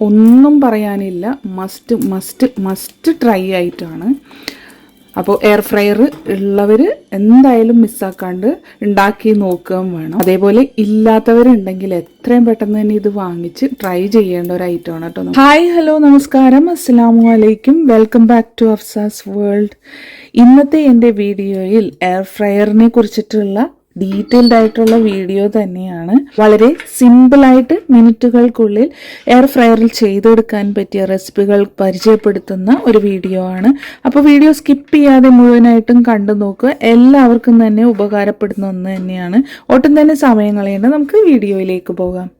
ഒന്നും പറയാനില്ല. Must must must try ആയിട്ടാണ്. അപ്പോൾ എയർ ഫ്രയർ ഉള്ളവർ എന്തായാലും മിസ്സാക്കാണ്ട് ഉണ്ടാക്കി നോക്കുകയും വേണം. അതേപോലെ ഇല്ലാത്തവരുണ്ടെങ്കിൽ എത്രയും പെട്ടെന്ന് തന്നെ ഇത് വാങ്ങിച്ച് ട്രൈ ചെയ്യേണ്ട ഒരു ഐറ്റമാണ് കേട്ടോ. ഹായ് ഹലോ നമസ്കാരം. അസ്സാം വലൈക്കും welcome back to Afsa's world ഇന്നത്തെ എന്റെ വീഡിയോയിൽ എയർ ഫ്രയറിനെ കുറിച്ചിട്ടുള്ള ഡീറ്റെയിൽഡ് ആയിട്ടുള്ള വീഡിയോ തന്നെയാണ്. വളരെ സിമ്പിളായിട്ട് മിനിറ്റുകൾക്കുള്ളിൽ എയർ ഫ്രയറിൽ ചെയ്തെടുക്കാൻ പറ്റിയ റെസിപ്പികൾ പരിചയപ്പെടുത്തുന്ന ഒരു വീഡിയോ ആണ്. അപ്പോൾ വീഡിയോ സ്കിപ്പ് ചെയ്യാതെ മുഴുവനായിട്ടും കണ്ടു നോക്കുക. എല്ലാവർക്കും തന്നെ ഉപകാരപ്പെടുന്ന ഒന്ന് തന്നെയാണ്. ഒട്ടും തന്നെ സമയം കളയേണ്ട. നമുക്ക് വീഡിയോയിലേക്ക് പോകാം.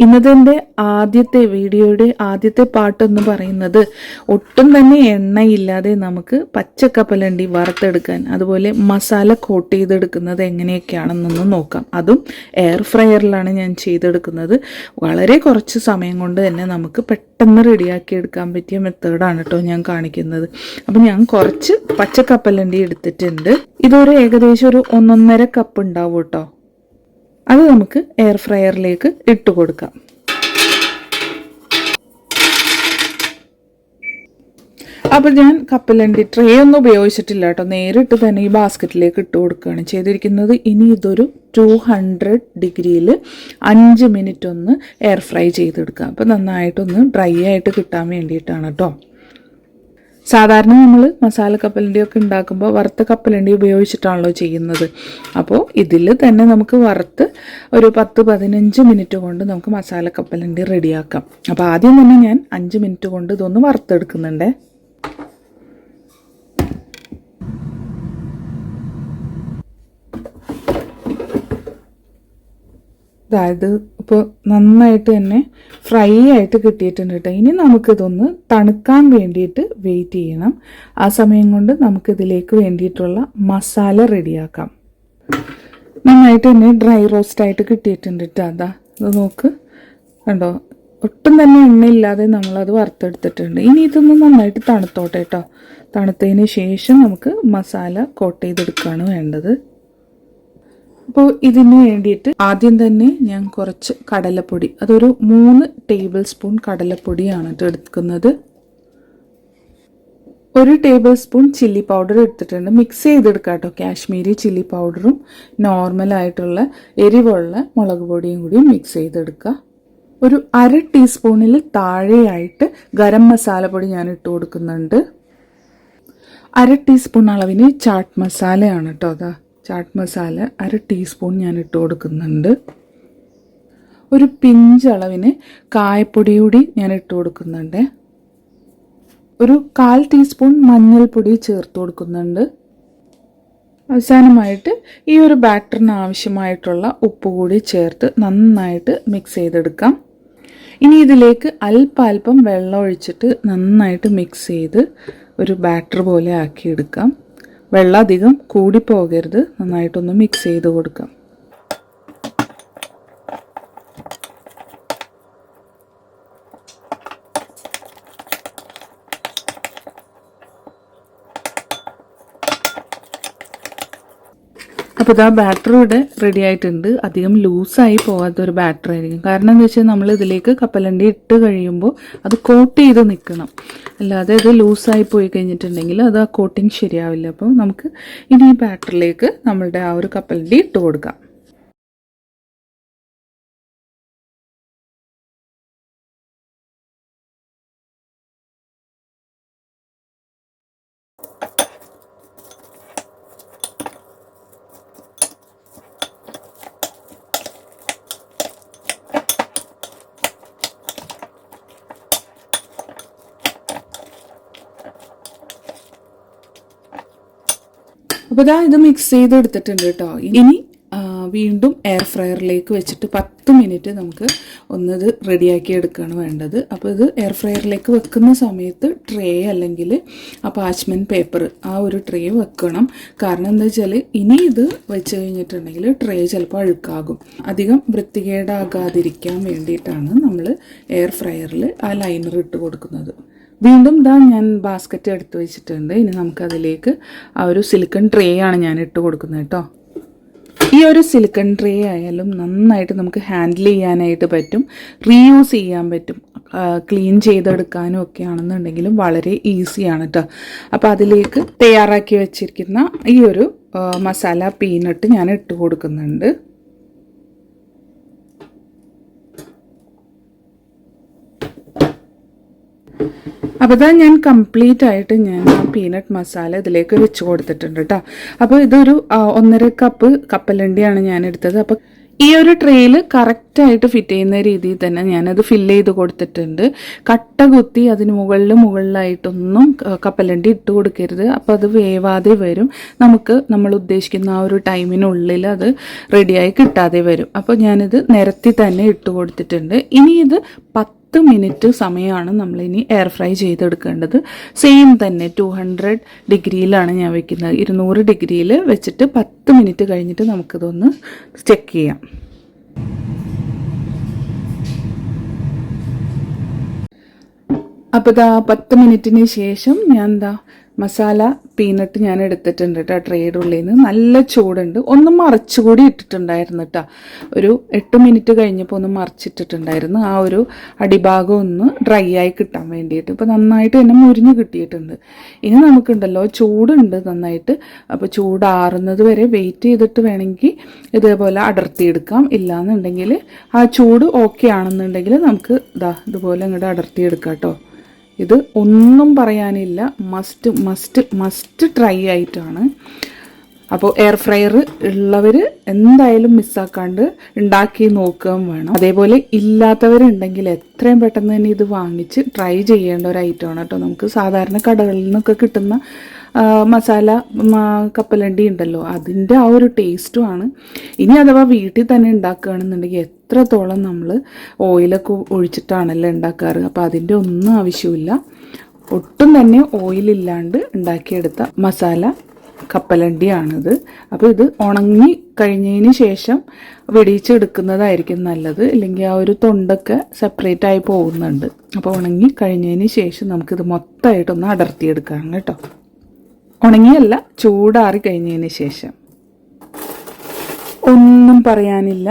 ഇന്നത്തെ ആദ്യത്തെ വീഡിയോയുടെ ആദ്യത്തെ പാട്ടെന്ന് പറയുന്നത് ഒട്ടും തന്നെ എണ്ണയില്ലാതെ നമുക്ക് പച്ചക്കപ്പലണ്ടി വറുത്തെടുക്കാൻ അതുപോലെ മസാല കോട്ട് ചെയ്തെടുക്കുന്നത് എങ്ങനെയൊക്കെയാണെന്നൊന്ന് നോക്കാം. അതും എയർ ഫ്രയറിലാണ് ഞാൻ ചെയ്തെടുക്കുന്നത്. വളരെ കുറച്ച് സമയം കൊണ്ട് തന്നെ നമുക്ക് പെട്ടെന്ന് റെഡിയാക്കി എടുക്കാൻ പറ്റിയ മെത്തേഡാണ് കേട്ടോ ഞാൻ കാണിക്കുന്നത്. അപ്പം ഞാൻ കുറച്ച് പച്ചക്കപ്പലണ്ടി എടുത്തിട്ടുണ്ട്. ഇതൊരു ഏകദേശം ഒരു ഒന്നൊന്നര കപ്പ് ഉണ്ടാവും കേട്ടോ അത് നമുക്ക് എയർ ഫ്രയറിലേക്ക് ഇട്ട് കൊടുക്കാം. അപ്പോൾ ഞാൻ കപ്പലണ്ടി ട്രേ ഒന്നും ഉപയോഗിച്ചിട്ടില്ല കേട്ടോ. നേരിട്ട് തന്നെ ഈ ബാസ്ക്കറ്റിലേക്ക് ഇട്ട് കൊടുക്കുകയാണ് ചെയ്തിരിക്കുന്നത്. ഇനി ഇതൊരു ടു ഹൺഡ്രഡ് ഡിഗ്രിയിൽ അഞ്ച് മിനിറ്റ് ഒന്ന് എയർ ഫ്രൈ ചെയ്തെടുക്കുക അപ്പോൾ നന്നായിട്ടൊന്ന് ഡ്രൈ ആയിട്ട് കിട്ടാൻ വേണ്ടിയിട്ടാണ് കേട്ടോ. സാധാരണ നമ്മൾ മസാല കപ്പലണ്ടി ഒക്കെ ഉണ്ടാക്കുമ്പോൾ വറുത്ത കപ്പലണ്ടി ഉപയോഗിച്ചിട്ടാണല്ലോ ചെയ്യുന്നത്. അപ്പോൾ ഇതിൽ തന്നെ നമുക്ക് വറുത്ത് ഒരു പത്ത് പതിനഞ്ച് മിനിറ്റ് കൊണ്ട് നമുക്ക് മസാല കപ്പലണ്ടി റെഡിയാക്കാം. അപ്പോൾ ആദ്യം തന്നെ ഞാൻ അഞ്ച് മിനിറ്റ് കൊണ്ട് ഇതൊന്ന് വറുത്തെടുക്കുന്നുണ്ടേ. അതായത് ഇപ്പോൾ നന്നായിട്ട് തന്നെ ഫ്രൈ ആയിട്ട് കിട്ടിയിട്ടുണ്ട് കേട്ടോ ഇനി നമുക്കിതൊന്ന് തണുക്കാൻ വേണ്ടിയിട്ട് വെയിറ്റ് ചെയ്യണം. ആ സമയം കൊണ്ട് നമുക്കിതിലേക്ക് വേണ്ടിയിട്ടുള്ള മസാല റെഡിയാക്കാം നന്നായിട്ട് തന്നെ ഡ്രൈ റോസ്റ്റ് ആയിട്ട് കിട്ടിയിട്ടുണ്ട് കേട്ടോ അതാ ഇത് നോക്ക്. കണ്ടോ? ഒട്ടും തന്നെ എണ്ണയില്ലാതെ നമ്മളത് വറുത്തെടുത്തിട്ടുണ്ട്. ഇനി ഇതൊന്ന് നന്നായിട്ട് തണുത്തോട്ടെ കേട്ടോ തണുത്തതിന് ശേഷം നമുക്ക് മസാല കോട്ട് ചെയ്തെടുക്കുകയാണ് വേണ്ടത്. അപ്പോൾ ഇതിന് വേണ്ടിയിട്ട് ആദ്യം തന്നെ ഞാൻ കുറച്ച് കടലപ്പൊടി അതൊരു മൂന്ന് ടേബിൾ സ്പൂൺ കടലപ്പൊടിയാണ് എടുക്കുന്നത്. ഒരു ടേബിൾ സ്പൂൺ ചില്ലി പൗഡർ എടുത്തിട്ടുണ്ട്. മിക്സ് ചെയ്തെടുക്കാം കേട്ടോ. കാശ്മീരി ചില്ലി പൗഡറും നോർമലായിട്ടുള്ള എരിവുള്ള മുളക് പൊടിയും കൂടി മിക്സ് ചെയ്തെടുക്കുക ഒരു അര ടീസ്പൂണിൽ താഴെയായിട്ട് ഗരം മസാല പൊടി ഞാൻ ഇട്ട് കൊടുക്കുന്നുണ്ട്. അര ടീസ്പൂൺ അളവിന് ചാട്ട് മസാലയാണ് കേട്ടോ അതാ. ചാട്ട് മസാല അര ടീസ്പൂൺ ഞാൻ ഇട്ട് കൊടുക്കുന്നുണ്ട്. ഒരു പിഞ്ച് അളവിന് കായപ്പൊടി കൂടി ഞാൻ ഇട്ട് കൊടുക്കുന്നുണ്ട്. ഒരു കാൽ ടീസ്പൂൺ മഞ്ഞൾപ്പൊടി ചേർത്ത് കൊടുക്കുന്നുണ്ട്. അവസാനമായിട്ട് ഈ ഒരു ബാറ്ററിന് ആവശ്യമായിട്ടുള്ള ഉപ്പ് കൂടി ചേർത്ത് നന്നായിട്ട് മിക്സ് ചെയ്തെടുക്കാം. ഇനി ഇതിലേക്ക് അല്പാൽപ്പം വെള്ളം ഒഴിച്ചിട്ട് നന്നായിട്ട് മിക്സ് ചെയ്ത് ഒരു ബാറ്റർ പോലെ ആക്കിയെടുക്കാം. വെള്ളം അധികം കൂടിപ്പോകരുത്. നന്നായിട്ടൊന്ന് മിക്സ് ചെയ്ത് കൊടുക്കാം. അപ്പോൾ ഇതാ ബാറ്റർ ഇവിടെ റെഡി ആയിട്ടുണ്ട്. അധികം ലൂസായി പോകാത്ത ഒരു ബാറ്ററി ആയിരിക്കും. കാരണം എന്താ വെച്ചാൽ നമ്മൾ ഇതിലേക്ക് കപ്പലണ്ടി ഇട്ട് കഴിയുമ്പോൾ അത് കോട്ട് ചെയ്ത് നിൽക്കണം. അല്ലാതെ ഇത് ലൂസായി പോയി കഴിഞ്ഞിട്ടുണ്ടെങ്കിൽ അത് ആ കോട്ടിങ് ശരിയാവില്ല. അപ്പം നമുക്ക് ഇനി ഈ ബാറ്ററിലേക്ക് നമ്മളുടെ ആ ഒരു കപ്പലണ്ടി ഇട്ട് കൊടുക്കാം. അപ്പോൾ ഇതാ ഇത് മിക്സ് ചെയ്ത് എടുത്തിട്ടുണ്ട് കേട്ടോ ഇനി വീണ്ടും എയർ ഫ്രയറിലേക്ക് വെച്ചിട്ട് പത്ത് മിനിറ്റ് നമുക്ക് ഒന്നത് റെഡിയാക്കി എടുക്കുകയാണ് വേണ്ടത്. അപ്പോൾ ഇത് എയർ ഫ്രയറിലേക്ക് വെക്കുന്ന സമയത്ത് ട്രേ അല്ലെങ്കിൽ ആ പാച്ച്മെൻ പേപ്പർ ആ ഒരു ട്രേ വെക്കണം. കാരണം എന്താ വെച്ചാൽ ഇനി ഇത് വെച്ച് കഴിഞ്ഞിട്ടുണ്ടെങ്കിൽ ട്രേ ചിലപ്പോൾ അഴുക്കാകും. അധികം വൃത്തികേടാകാതിരിക്കാൻ വേണ്ടിയിട്ടാണ് നമ്മൾ എയർ ഫ്രയറിൽ ആ ലൈനർ ഇട്ട് കൊടുക്കുന്നത്. വീണ്ടും ഇതാ ഞാൻ ബാസ്ക്കറ്റ് എടുത്തു വെച്ചിട്ടുണ്ട്. ഇനി നമുക്കതിലേക്ക് ആ ഒരു സിലിക്കൺ ട്രേ ആണ് ഞാൻ ഇട്ട് കൊടുക്കുന്നത് കേട്ടോ ഈ ഒരു സിലിക്കൺ ട്രേ ആയാലും നന്നായിട്ട് നമുക്ക് ഹാൻഡിൽ ചെയ്യാനായിട്ട് പറ്റും. റീയൂസ് ചെയ്യാൻ പറ്റും. ക്ലീൻ ചെയ്തെടുക്കാനും ഒക്കെ ആണെന്നുണ്ടെങ്കിലും വളരെ ഈസിയാണ് കേട്ടോ അപ്പോൾ അതിലേക്ക് തയ്യാറാക്കി വെച്ചിരിക്കുന്ന ഈ ഒരു മസാല പീനട്ട് ഞാൻ ഇട്ട് കൊടുക്കുന്നുണ്ട്. അപ്പോൾ ഇതാ ഞാൻ കംപ്ലീറ്റ് ആയിട്ട് ഞാൻ ആ പീനട്ട് മസാല ഇതിലേക്ക് വെച്ച് കൊടുത്തിട്ടുണ്ട് കേട്ടോ അപ്പോൾ ഇതൊരു ഒന്നര കപ്പ് കപ്പലണ്ടിയാണ് ഞാൻ എടുത്തത്. അപ്പോൾ ഈ ഒരു ട്രെയിൽ കറക്റ്റായിട്ട് ഫിറ്റ് ചെയ്യുന്ന രീതിയിൽ തന്നെ ഞാനത് ഫില്ല് ചെയ്ത് കൊടുത്തിട്ടുണ്ട്. കട്ട കുത്തി അതിന് മുകളിൽ മുകളിലായിട്ടൊന്നും കപ്പലണ്ടി ഇട്ട് കൊടുക്കരുത്. അപ്പോൾ അത് വേവാതെ വരും. നമുക്ക് നമ്മൾ ഉദ്ദേശിക്കുന്ന ആ ഒരു ടൈമിനുള്ളിൽ അത് റെഡിയായി കിട്ടാതെ വരും. അപ്പോൾ ഞാനിത് നിരത്തി തന്നെ ഇട്ട് കൊടുത്തിട്ടുണ്ട്. ഇനി ഇത് പത്ത് പത്ത് മിനിറ്റ് സമയമാണ് നമ്മളിനി എയർ ഫ്രൈ ചെയ്തെടുക്കേണ്ടത്. സെയിം തന്നെ ടു ഹൺഡ്രഡ് ഡിഗ്രിയിലാണ് ഞാൻ വെക്കുന്നത്. ഇരുന്നൂറ് ഡിഗ്രിയിൽ വെച്ചിട്ട് പത്ത് മിനിറ്റ് കഴിഞ്ഞിട്ട് നമുക്കിതൊന്ന് ചെക്ക് ചെയ്യാം. അപ്പോൾ ഇതാ പത്ത് മിനിറ്റിന് ശേഷം ഞാൻ എന്താ മസാല പീനട്ട് ഞാൻ എടുത്തിട്ടുണ്ട് കേട്ടോ ട്രേയുടെ ഉള്ളിൽ നിന്ന് നല്ല ചൂടുണ്ട്. ഒന്ന് മറച്ചുകൂടി ഇട്ടിട്ടുണ്ടായിരുന്നു കേട്ടോ ഒരു എട്ട് മിനിറ്റ് കഴിഞ്ഞപ്പോൾ ഒന്ന് മറിച്ചിട്ടിട്ടുണ്ടായിരുന്നു. ആ ഒരു അടിഭാഗം ഒന്ന് ഡ്രൈ ആയി കിട്ടാൻ വേണ്ടിയിട്ട്. ഇപ്പോൾ നന്നായിട്ട് തന്നെ മുരിഞ്ഞ് കിട്ടിയിട്ടുണ്ട്. ഇനി നമുക്കുണ്ടല്ലോ ചൂടുണ്ട് നന്നായിട്ട്. അപ്പോൾ ചൂടാറുന്നത് വരെ വെയിറ്റ് ചെയ്തിട്ട് വേണമെങ്കിൽ ഇതേപോലെ അടർത്തിയെടുക്കാം. ഇല്ലയെന്നുണ്ടെങ്കിൽ ആ ചൂട് ഓക്കെ ആണെന്നുണ്ടെങ്കിൽ നമുക്ക് ഇതാ ഇതുപോലെ അങ്ങോട്ട് അടർത്തിയെടുക്കാം കേട്ടോ ഇത് ഒന്നും പറയാനില്ല. മസ്റ്റ് മസ്റ്റ് മസ്റ്റ് ട്രൈ ആയിട്ടാണ്. അപ്പോൾ എയർ ഫ്രയർ ഉള്ളവർ എന്തായാലും മിസ്സാക്കാണ്ട് ഉണ്ടാക്കി നോക്കുകയും വേണം. അതേപോലെ ഇല്ലാത്തവരുണ്ടെങ്കിൽ എത്രയും പെട്ടെന്ന് തന്നെ ഇത് വാങ്ങിച്ച് ട്രൈ ചെയ്യേണ്ട ഒരു ഐറ്റമാണ് കേട്ടോ. നമുക്ക് സാധാരണ കടകളിൽ നിന്നൊക്കെ കിട്ടുന്ന മസാല കപ്പലണ്ടി ഉണ്ടല്ലോ അതിന്റെ ആ ഒരു ടേസ്റ്റുമാണ് ഇനി അഥവാ വീട്ടിൽ തന്നെ ഉണ്ടാക്കുകയാണെന്നുണ്ടെങ്കിൽ എത്രത്തോളം നമ്മൾ ഓയിലൊക്കെ ഒഴിച്ചിട്ടാണല്ലോ ഉണ്ടാക്കാറ്? അപ്പോൾ അതിന്റെ ഒന്നും ആവശ്യമില്ല. ഒട്ടും തന്നെ ഓയിലില്ലാണ്ട് ഉണ്ടാക്കിയെടുത്ത മസാല കപ്പലണ്ടിയാണിത്. അപ്പോൾ ഇത് ഉണങ്ങി കഴിഞ്ഞതിന് ശേഷം വെടിയിച്ചെടുക്കുന്നതായിരിക്കും നല്ലത്. ഇല്ലെങ്കിൽ ആ ഒരു തൊണ്ടൊക്കെ സെപ്പറേറ്റ് ആയി പോകുന്നുണ്ട്. അപ്പോൾ ഉണങ്ങി കഴിഞ്ഞതിന് ശേഷം നമുക്കിത് മൊത്തമായിട്ടൊന്ന് അടർത്തിയെടുക്കാം കേട്ടോ. ഉണങ്ങിയല്ല ചൂടാറി കഴിഞ്ഞതിന് ശേഷം. ഒന്നും പറയാനില്ല.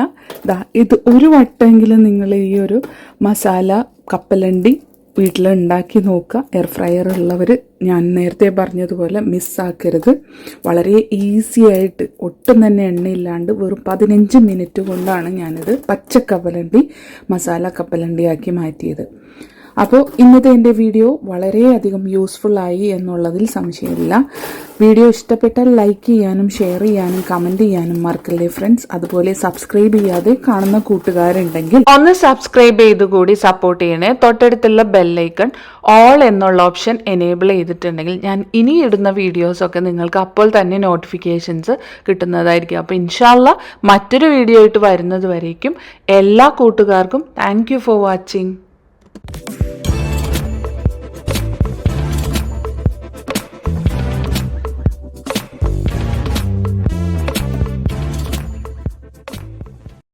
ദാ ഇത് ഒരു വട്ടമെങ്കിലും നിങ്ങൾ ഈ ഒരു മസാല കപ്പലണ്ടി വീട്ടിൽ ഉണ്ടാക്കി നോക്കുക. എയർ ഫ്രയർ ഉള്ളവർ ഞാൻ നേരത്തെ പറഞ്ഞതുപോലെ മിസ്സാക്കരുത് വളരെ ഈസി ആയിട്ട് ഒട്ടും തന്നെ എണ്ണയില്ലാണ്ട് വെറും പതിനഞ്ച് മിനിറ്റ് കൊണ്ടാണ് ഞാനിത് പച്ച കപ്പലണ്ടി മസാല കപ്പലണ്ടിയാക്കി മാറ്റിയത്. അപ്പോൾ ഇന്നത്തെ എന്റെ വീഡിയോ വളരെയധികം യൂസ്ഫുൾ ആയി എന്നുള്ളതിൽ സംശയമില്ല. വീഡിയോ ഇഷ്ടപ്പെട്ടാൽ ലൈക്ക് ചെയ്യാനും ഷെയർ ചെയ്യാനും കമന്റ് ചെയ്യാനും മറക്കല്ലേ ഫ്രണ്ട്സ് അതുപോലെ സബ്സ്ക്രൈബ് ചെയ്യാതെ കാണുന്ന കൂട്ടുകാരുണ്ടെങ്കിൽ ഒന്ന് സബ്സ്ക്രൈബ് ചെയ്ത് കൂടി സപ്പോർട്ട് ചെയ്യണേ. തൊട്ടടുത്തുള്ള ബെല്ലൈക്കൺ ഓൾ എന്നുള്ള ഓപ്ഷൻ എനേബിൾ ചെയ്തിട്ടുണ്ടെങ്കിൽ ഞാൻ ഇനി ഇടുന്ന വീഡിയോസൊക്കെ നിങ്ങൾക്ക് അപ്പോൾ തന്നെ നോട്ടിഫിക്കേഷൻസ് കിട്ടുന്നതായിരിക്കും. അപ്പോൾ ഇൻഷാല്ല മറ്റൊരു വീഡിയോ ആയിട്ട് വരുന്നത് വരേക്കും. എല്ലാ കൂട്ടുകാർക്കും താങ്ക് ഫോർ വാച്ചിങ് Bye.